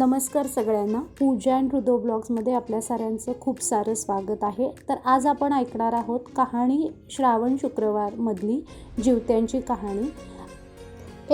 नमस्कार सगळ्यांना. पूजा अँड हृदय ब्लॉग्समध्ये आपल्या साऱ्यांचं खूप सारं स्वागत आहे. तर आज आपण ऐकणार आहोत कहाणी श्रावण शुक्रवारमधली जिवत्यांची कहाणी.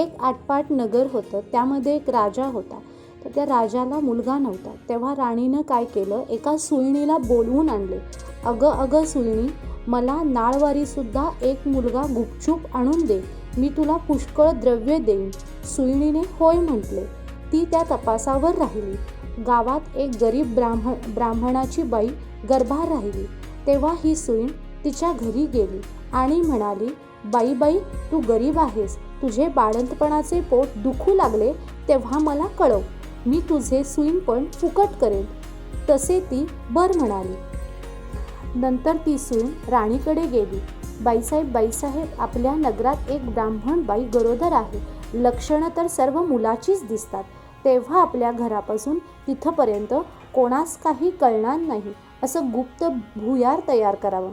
एक आटपाट नगर होतं. त्यामध्ये एक राजा होता. तर त्या राजाला मुलगा नव्हता. तेव्हा राणीनं काय केलं? एका सुईणीला बोलवून आणले. अगं अगं सुईणी मला नाळवारीसुद्धा एक मुलगा गुपचूप आणून दे. मी तुला पुष्कळ द्रव्य देईन. सुईणीने होय म्हटले. ती त्या तपासावर राहिली. गावात एक गरीब ब्राह्मण ब्राह्मणाची बाई गर्भार राहिली. तेव्हा ही सुईण तिच्या घरी गेली आणि म्हणाली बाई बाई तू गरीब आहेस. तुझे बाळंतपणाचे पोट दुखू लागले तेव्हा मला कळव. मी तुझे सुईणपण फुकट करेन. तसे ती बर म्हणाली. नंतर ती सुईण राणीकडे गेली. बाईसाहेब बाईसाहेब आपल्या नगरात एक ब्राह्मण बाई गरोदर आहे. लक्षणं तर सर्व मुलाचीच दिसतात. तेव्हा आपल्या घरापासून तिथंपर्यंत कोणास काही कळणार नाही असं गुप्त भुयार तयार करावं.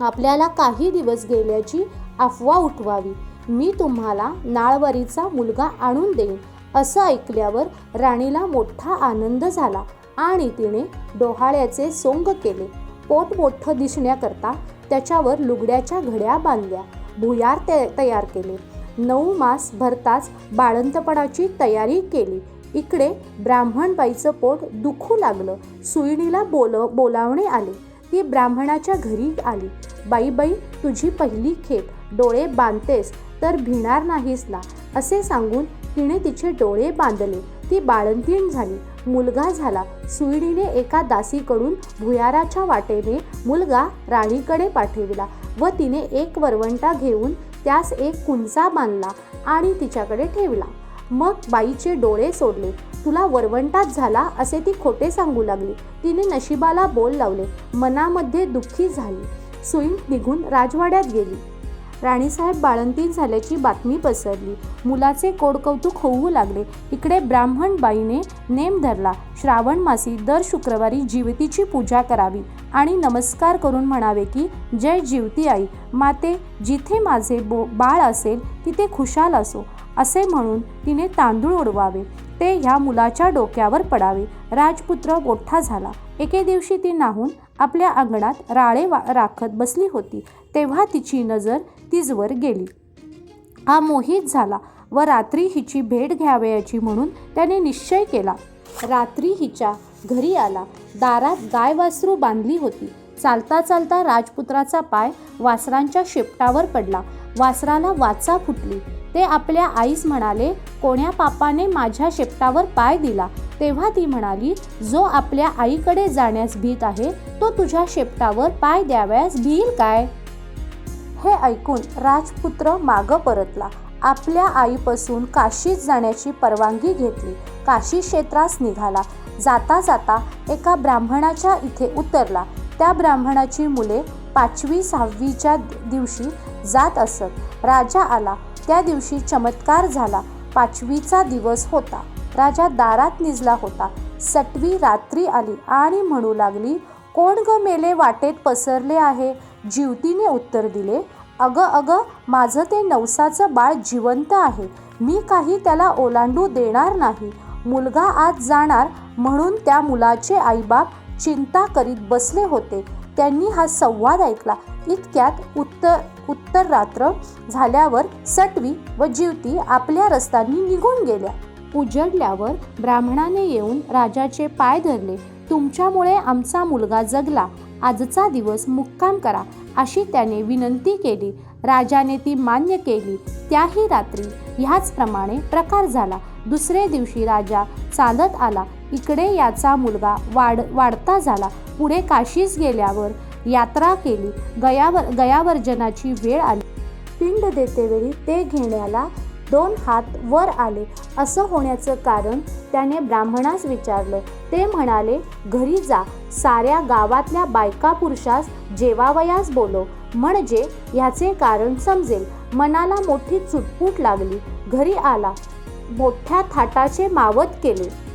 आपल्याला काही दिवस गेल्याची अफवा उठवावी. मी तुम्हाला नाळवरीचा मुलगा आणून देईन असं ऐकल्यावर राणीला मोठा आनंद झाला आणि तिने डोहाळ्याचे सोंग केले. पोट मोठं दिसण्याकरता त्याच्यावर लुगड्याच्या घड्या बांधल्या. भुयार ते तयार केले. नऊ मास भरताच बाळंतपणाची तयारी केली. इकडे ब्राह्मणबाईचं पोट दुखू लागलं. सुईणीला बोल बोलावणे आले. ती ब्राह्मणाच्या घरी आली. बाई बाई तुझी पहिली खेप. डोळे बांधतेस तर भिणार नाहीस ना असे सांगून तिने तिचे डोळे बांधले. ती बाळंतीण झाली. मुलगा झाला. सुईणीने एका दासीकडून भुयाराच्या वाटेने मुलगा राणीकडे पाठविला व तिने एक वरवंटा घेऊन त्यास एक कुंचा बांधला आणि तिच्याकडे ठेवला. मग बाईचे डोळे सोडले. तुला वरवंटात झाला असे ती खोटे सांगू लागली. तिने नशिबाला बोल लावले. मनामध्ये दुःखी झाली. सुईण निघून राजवाड्यात गेली. राणीसाहेब बाळंतीण झाल्याची बातमी पसरली. मुलाचे कोडकौतुक होऊ लागले. इकडे ब्राह्मण बाईने नेम धरला. श्रावण मासी दर शुक्रवारी जीवतीची पूजा करावी आणि नमस्कार करून म्हणावे की जय जीवती आई. माते जिथे माझे बो बाळ असेल तिथे खुशाल असो असे म्हणून तिने तांदूळ उडवावे. ते ह्या मुलाच्या डोक्यावर पडावे. राजपुत्र मोठा झाला. एके दिवशी ती नाहून आपल्या अंगणात राळे वा राखत बसली होती. तेव्हा तिची नजर तिजवर गेली. हा मोहित झाला व रात्री हिची भेट घ्यावयाची म्हणून त्याने निश्चय केला. रात्री हिच्या घरी आला. दारात गाय वासरू बांधली होती. चालता चालता राजपुत्राचा पाय वासरांच्या शेपटावर पडला. वासराला वाचा फुटली. ते आपल्या आईस म्हणाले कोण्या पापाने माझ्या शेपटावर पाय दिला? तेव्हा ती म्हणाली जो आपल्या आईकडे जाण्यास भीत आहे तो तुझ्या शेपटावर पाय द्यावयास भील काय? हे ऐकून राजपुत्र मागं परतला. आपल्या आईपासून काशीत जाण्याची परवानगी घेतली. काशी क्षेत्रास निघाला. जाता जाता एका ब्राह्मणाच्या इथे उतरला. त्या ब्राह्मणाची मुले पाचवी सहावीच्या दिवशी जात असत. राजा आला. त्या दिवशी चमत्कार झाला. पाचवीचा दिवस होता. राजा दारात निजला होता. सटवी रात्री आली आणि म्हणू लागली कोण ग मेले वाटेत पसरले आहे? जीवतीने उत्तर दिले अगं अगं माझं ते नवसाचं बाळ जिवंत आहे. मी काही त्याला ओलांडू देणार नाही. मुलगा आज जाणार म्हणून त्या मुलाचे आईबाप चिंता करीत बसले होते. त्यांनी हा संवाद ऐकला. इतक्यात उत्तर उत्तर रात्र झाल्यावर सटवी व जीवती आपल्या रस्त्यांनी निघून गेल्या. उजडल्यावर ब्राह्मणाने येऊन राजाचे पाय धरले. तुमच्यामुळे आमचा मुलगा जगला. आजचा दिवस मुक्काम करा अशी त्याने विनंती केली. राजाने ती मान्य केली. त्याही रात्री ह्याचप्रमाणे प्रकार झाला. दुसरे दिवशी राजा चालत आला. इकडे याचा मुलगा वाढ वाढता झाला. पुढे काशीस गेल्यावर यात्रा केली. गयावर गयावर्जनाची वेळ आली. पिंड देतेवेळी ते घेण्याला दोन हात वर आले. असं होण्याचं कारण त्याने ब्राह्मणास विचारलं. ते म्हणाले घरी जा. साऱ्या गावातल्या बायका पुरुषास जेवावयास बोलो म्हणजे ह्याचे कारण समजेल. मनाला मोठी चुटपूट लागली. घरी आला. मोठ्या थाटाचे मावत केले.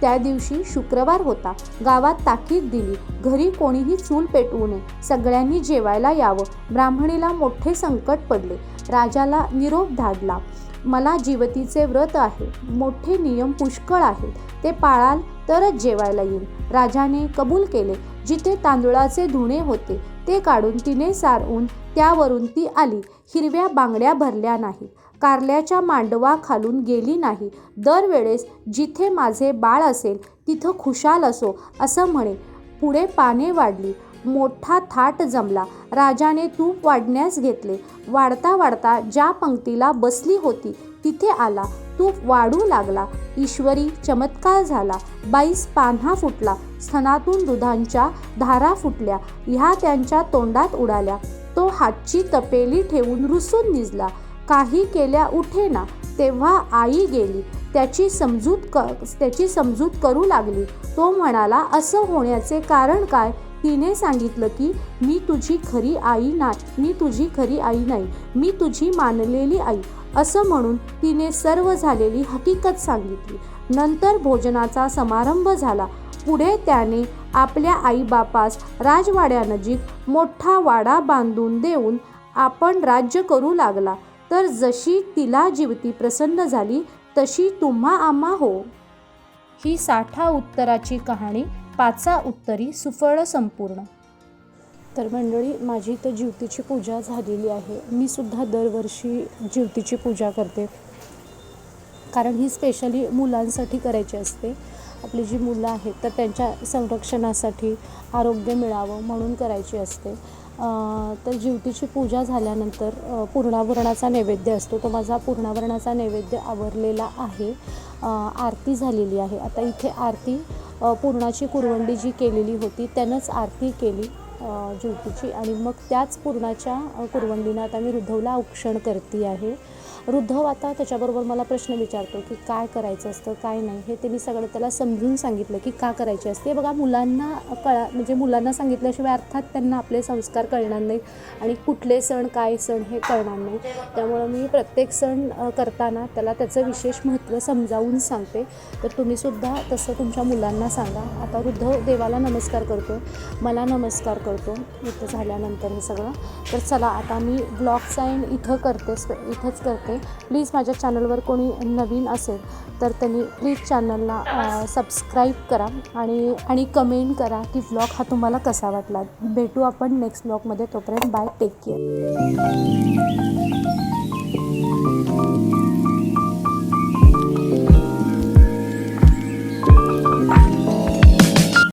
त्या दिवशी शुक्रवार होता. गावात ताकीद दिली. घरी कोणीही चूल पेटवू नये. सगळ्यांनी जेवायला यावं. ब्राह्मणीला मोठे संकट पडले. राजाला निरोप धाडला. मला जीवतीचे व्रत आहे मोठे नियम पुष्कळ आहेत ते पाळाल तरच जेवायला येईल. राजाने कबूल केले जिथे तांदुळाचे धुणे होते ते काढून तिने सारवून त्यावरून ती आली. हिरव्या बांगड्या भरल्या नाहीत कारल्याच्या मांडवा खालून गेली नाही. दरवेळेस जिथे माझे बाळ असेल तिथं खुशाल असो असं म्हणे. पुढे पाने वाढली. मोठा थाट जमला. राजाने तूप वाढण्यास घेतले. वाढता वाढता ज्या पंक्तीला बसली होती तिथे आला. तूप वाढू लागला. ईश्वरी चमत्कार झाला. बाईस पान्हा फुटला. स्तनातून दुधांच्या धारा फुटल्या. ह्या त्यांच्या तोंडात उडाल्या. तो हातची तपेली ठेवून रुसून निजला. काही केल्या उठेना. तेव्हा आई गेली. त्याची समजूत क त्याची समजूत करू लागली. तो म्हणाला असं होण्याचे कारण काय? तिने सांगितलं की मी तुझी खरी आई नाही मी तुझी खरी आई नाही मी तुझी मानलेली आई. असं म्हणून तिने सर्व झालेली हकीकत सांगितली. नंतर भोजनाचा समारंभ झाला. पुढे त्याने आपल्या आईबापास राजवाड्यानजीक मोठा वाडा बांधून देऊन आपण राज्य करू लागला. तर जशी तिला जीवती प्रसन्न झाली तशी तुम्हा आम्हा हो. ही साठा उत्तराची कहाणी पाचा उत्तरी सुफळ संपूर्ण. तर मंडळी माझी तर जीवतीची पूजा झालेली आहे. मी सुद्धा दरवर्षी जीवतीची पूजा करते. कारण ही स्पेशली मुलांसाठी करायची असते. आपली जी मुलं आहेत तर त्यांच्या संरक्षणासाठी आरोग्य मिळावं म्हणून करायची असते. तर जीवतीची पूजा झाल्यानंतर पूर्णावरणाचा नैवेद्य असतो. तो माझा पूर्णावरणाचा नैवेद्य आवरलेला आहे. आरती झालेली आहे. आता इथे आरती पूर्णाची कुरवंडी जी केलेली होती त्यानंच आरती केली. ज्योतीची आणि मग त्याच पूर्णाच्या कुरवंडीनं आता मी रुद्धवला औक्षण करते आहे. रुद्धव आता त्याच्याबरोबर मला प्रश्न विचारतो की काय करायचं असतं काय नाही हे ते मी सगळं त्याला समजून सांगितलं की का करायचे असते. बघा मुलांना कळा म्हणजे मुलांना सांगितल्याशिवाय अर्थात त्यांना आपले संस्कार कळणार नाही आणि कुठले सण काय सण हे कळणार नाही त्यामुळं मी प्रत्येक सण करताना त्याला त्याचं विशेष महत्त्व समजावून सांगते. तर तुम्हीसुद्धा तसं तुमच्या मुलांना सांगा. आता वृद्ध देवाला नमस्कार करतो मला नमस्कार करतो इथं झाल्यानंतर हे सगळं. तर चला आता मी ब्लॉगचा एंड इथं करते इथंच करते. प्लीज माझ्या चॅनलवर कोणी नवीन असेल तर त्यांनी प्लीज चॅनलला सबस्क्राईब करा आणि आणि कमेंट करा की ब्लॉग हा तुम्हाला कसा वाटला. भेटू आपण नेक्स्ट ब्लॉगमध्ये तोपर्यंत बाय टेक केअर